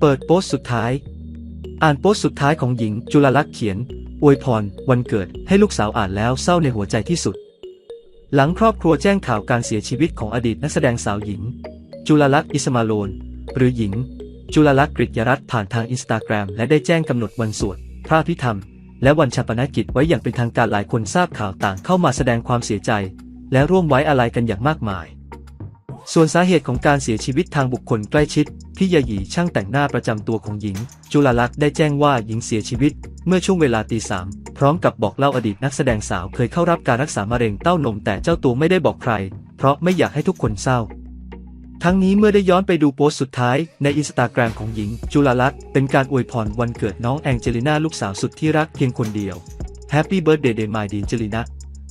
เปิดโพสต์สุดท้าย อ่านโพสต์สุดท้ายของหญิงจุลลักษณ์เขียน อวยพร วันเกิดให้ลูกสาวอ่านแล้วเศร้าในหัวใจที่สุด หลังครอบครัวแจ้งข่าวการเสียชีวิตของอดีตนักแสดงสาวหญิง จุลลักษณ์อิสมาโลน หรือหญิง จุลลักษณ์กฤษยรัตน์ผ่านทางอินสตาแกรมและได้แจ้งกำหนดวันสวดพระพิธรรม และวันชาปนกิจไว้อย่างเป็นทางการหลายคนทราบข่าวต่างเข้ามาแสดงความเสียใจ และร่วมไว้อาลัยกันอย่างมากมาย ส่วนสาเหตุของการเสียชีวิตทางบุคคลใกล้ชิด พี่ยาหยีช่างแต่งหน้าประจำตัวของหญิง จุลลักษณ์ได้แจ้งว่าหญิงเสียชีวิต เมื่อช่วงเวลาตีสามพร้อมกับบอกเล่าอดีตนักแสดงสาวเคยเข้ารับการรักษามะเร็งเต้านมแต่เจ้าตัวไม่ได้บอกใคร เพราะไม่อยากให้ทุกคนเศร้า ทั้งนี้เมื่อได้ย้อนไปดูโพสต์สุดท้ายในอินสตาแกรมของหญิง จุลลักษณ์เป็นการอวยพรวันเกิดน้องแองเจลิน่าลูกสาวสุดที่รักเพียงคนเดียว Happy birthday day my dear Angelina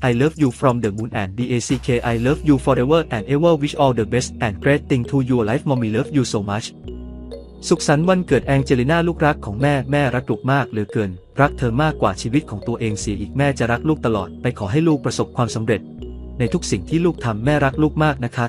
I love you from the moon and BACK I love you forever and ever wish all the best and great thing to your life mommy love you so much สุขสันต์วันเกิดแองเจลิน่าลูกรักของแม่แม่รักลูกมากเหลือเกิน รักเธอมากกว่าชีวิตของตัวเองเสียอีกแม่จะรักลูกตลอด ไปขอให้ลูกประสบความสำเร็จ ในทุกสิ่งที่ลูกทำแม่รักลูกมากนะคะ